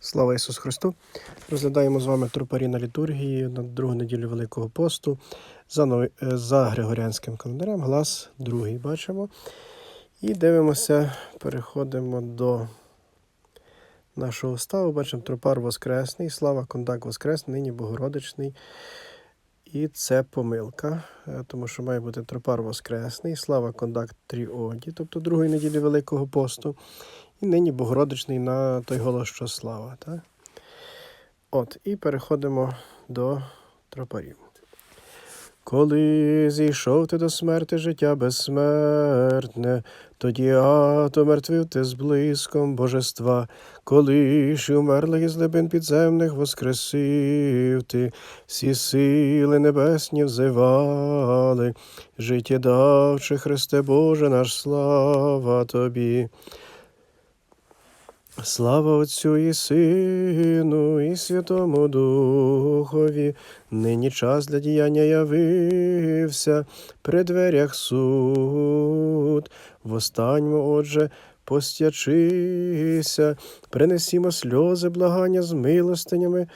Слава Ісусу Христу! Розглядаємо з вами трупарі на літургії на другу неділю Великого посту за, нови- е, за Григоріанським календарем, глас другий бачимо. І дивимося, переходимо до нашого ставу. Бачимо трупар Воскресний, слава Кондак Воскресний, нині Богородичний. І це помилка, е, тому що має бути тропар Воскресний, слава кондакт Тріоді, тобто другої неділі Великого посту. І нині Богородичний на той голос, що слава. Так? От, і переходимо до тропарів. Коли зійшов ти до смерти життя безсмертне, тоді ато мертвив ти з блиском божества, коли ж і умерлих із глибин підземних воскресив ти, всі сили небесні взивали, життєдавче Христе Боже наш, слава тобі. Слава Отцю і Сину, і Святому Духові, нині час для діяння явився, при дверях суд. В останньому, отже, постячися, принесімо сльози, благання з милостинями,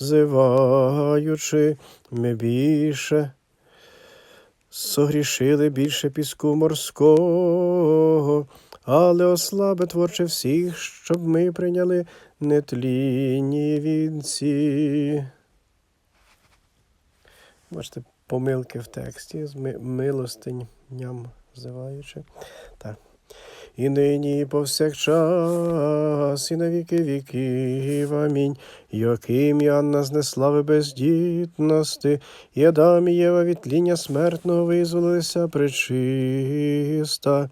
взиваючи ми більше. Согрішили більше піску морського, але ослабе творче всіх, щоб ми прийняли нетлінні вінці. Бачите, помилки в тексті з ми- милостиням взиваючи. Так. І нині, і повсякчас, і на віки віків. Амінь. Яким Анна з неслави бездітності, і Адам і Єва від тління смертного визволилися пречиста.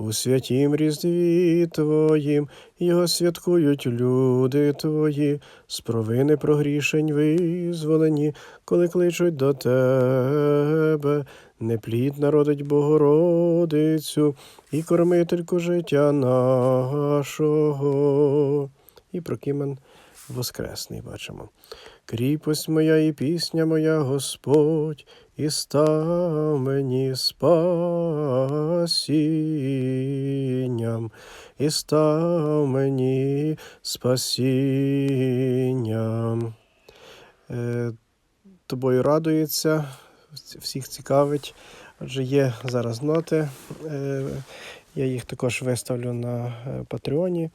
У святім різдві Твоїм його святкують люди Твої, з провини прогрішень визволені, коли кличуть до Тебе. Неплід народить Богородицю і кормительку життя нашого. І Прокимен Воскресний бачимо. Кріпость моя і пісня моя, Господь, і став мені спасінням, і став мені спасінням. Е, тобою радується, всіх цікавить. Отже, є зараз ноти. Е, я їх також виставлю на е, Патреоні.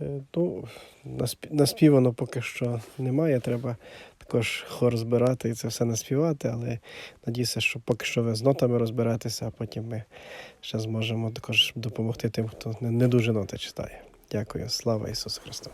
Е, Ну, насп- наспівано поки що немає. Треба також хор збирати і це все наспівати, але надіюся, що поки що ви з нотами розберетеся, а потім ми ще зможемо також допомогти тим, хто не дуже ноти читає. Дякую. Слава Ісусу Христу!